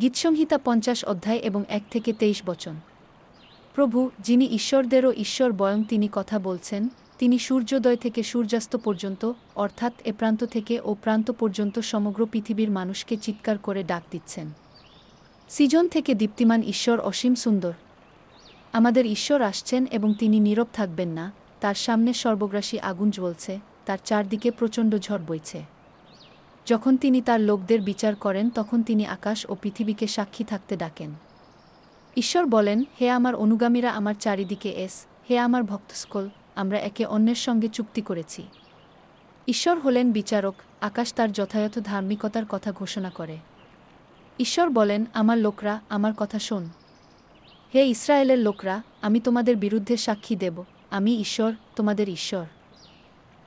গীতসংহিতা পঞ্চাশ অধ্যায় এবং এক থেকে তেইশ বচন। প্রভু, যিনি ঈশ্বরদেরও ঈশ্বর বয়ং তিনি কথা বলছেন, তিনি সূর্যোদয় থেকে সূর্যাস্ত পর্যন্ত, অর্থাৎ এ প্রান্ত থেকে ও প্রান্ত পর্যন্ত সমগ্র পৃথিবীর মানুষকে চিৎকার করে ডাক দিচ্ছেন। সিজন থেকে দীপ্তিমান ঈশ্বর অসীম সুন্দর। আমাদের ঈশ্বর আসছেন এবং তিনি নীরব থাকবেন না, তার সামনে সর্বগ্রাসী আগুন জ্বলছে, তার চারদিকে প্রচণ্ড ঝড় বইছে। যখন তিনি তার লোকদের বিচার করেন, তখন তিনি আকাশ ও পৃথিবীকে সাক্ষী থাকতে ডাকেন। ঈশ্বর বলেন, হে আমার অনুগামীরা আমার চারিদিকে এস, হে আমার ভক্তস্কল, আমরা একে অন্যের সঙ্গে চুক্তি করেছি। ঈশ্বর হলেন বিচারক, আকাশ তার যথাযথ ধার্মিকতার কথা ঘোষণা করে। ঈশ্বর বলেন, আমার লোকরা, আমার কথা শোন। হে ইসরায়েলের লোকরা, আমি তোমাদের বিরুদ্ধে সাক্ষী দেব। আমি ঈশ্বর, তোমাদের ঈশ্বর।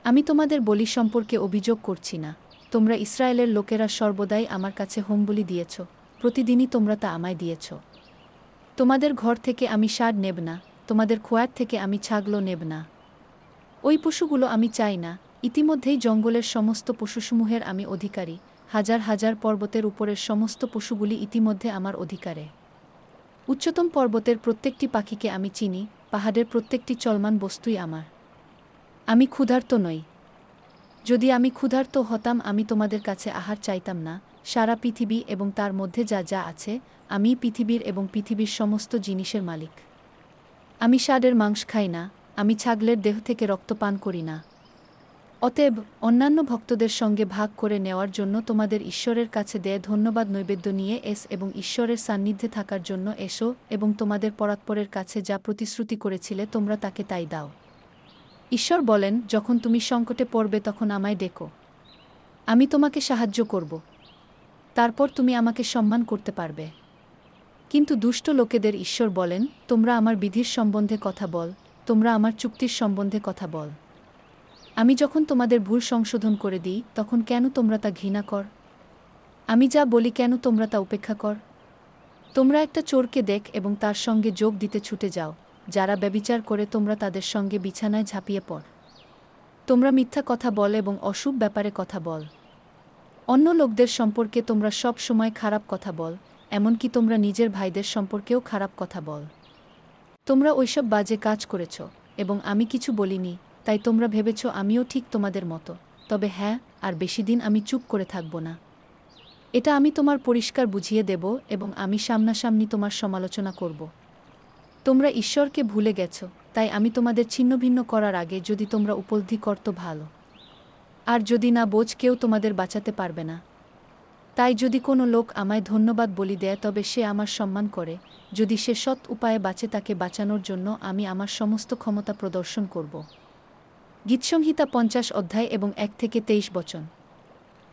আমি তোমাদের বলি সম্পর্কে অভিযোগ করছি না। তোমরা ইসরায়েলের লোকেরা সর্বদাই আমার কাছে হোম বলি দিয়েছ। প্রতিদিনই তোমরা তা আমায় দিয়েছ। তোমাদের ঘর থেকে আমি সার নেব না, তোমাদের খোয়ার থেকে আমি ছাগলও নেব না। ওই পশুগুলো আমি চাই না, ইতিমধ্যেই জঙ্গলের সমস্ত পশুসমূহের আমি অধিকারী, হাজার হাজার পর্বতের উপরের সমস্ত পশুগুলি ইতিমধ্যে আমার অধিকারে। উচ্চতম পর্বতের প্রত্যেকটি পাখিকে আমি চিনি, পাহাড়ের প্রত্যেকটি চলমান বস্তুই আমার। আমি ক্ষুধার্ত নই যদি আমি ক্ষুধার্ত হতাম, আমি তোমাদের কাছে আহার চাইতাম না। সারা পৃথিবী এবং তার মধ্যে যা যা আছে আমি পৃথিবীর এবং পৃথিবীর সমস্ত জিনিসের মালিক। আমি ষাঁড়ের মাংস খাই না, আমি ছাগলের দেহ থেকে রক্ত পান করি না। অতএব অন্যান্য ভক্তদের সঙ্গে ভাগ করে নেওয়ার জন্য তোমাদের ঈশ্বরের কাছে দেয় ধন্যবাদ নৈবেদ্য নিয়ে এস এবং ঈশ্বরের সান্নিধ্যে থাকার জন্য এসো এবং তোমাদের পরাৎপরের কাছে যা প্রতিশ্রুতি করেছিলে তোমরা তাকে তাই দাও। ঈশ্বর বলেন, যখন তুমি সংকটে পড়বে, তখন আমায় ডেকো। আমি তোমাকে সাহায্য করব। তারপর তুমি আমাকে সম্মান করতে পারবে। কিন্তু দুষ্ট লোকেদের ঈশ্বর বলেন, তোমরা আমার বিধির সম্বন্ধে কথা বল। তোমরা আমার চুক্তির সম্বন্ধে কথা বল। আমি যখন তোমাদের ভুল সংশোধন করে দিই, তখন কেন তোমরা তা ঘৃণা কর? আমি যা বলি, কেন তোমরা তা উপেক্ষা কর? তোমরা একটা চোরকে দেখ এবং তার সঙ্গে যোগ দিতে ছুটে যাও। যারা ব্যবিচার করে তোমরা তাদের সঙ্গে বিছানায় ঝাঁপিয়ে পড়। তোমরা মিথ্যা কথা বল এবং অশুভ ব্যাপারে কথা বল। অন্য লোকদের সম্পর্কে তোমরা সব সময় খারাপ কথা বল, এমনকি তোমরা নিজের ভাইদের সম্পর্কেও খারাপ কথা বল। তোমরা ওইসব বাজে কাজ করেছ, এবং আমি কিছু বলিনি, তাই তোমরা ভেবেছ আমিও ঠিক তোমাদের মতো। তবে হ্যাঁ আর বেশি দিন আমি চুপ করে থাকব না। এটা আমি তোমার পরিষ্কার বুঝিয়ে দেব এবং আমি সামনাসামনি তোমার সমালোচনা করব। তোমরা ঈশ্বরকে ভুলে গেছ, তাই আমি তোমাদের ছিন্নভিন্ন করার আগে যদি তোমরা উপলব্ধি করত ভালো। আর যদি না বোঝ, কেউ তোমাদের বাঁচাতে পারবে না। তাই যদি কোনো লোক আমায় ধন্যবাদ বলি দেয়, তবে সে আমার সম্মান করে। যদি সে সৎ উপায়ে বাঁচে, তাকে বাঁচানোর জন্য আমি আমার সমস্ত ক্ষমতা প্রদর্শন করব। গীতসংহিতা পঞ্চাশ অধ্যায় এবং এক থেকে তেইশ বচন।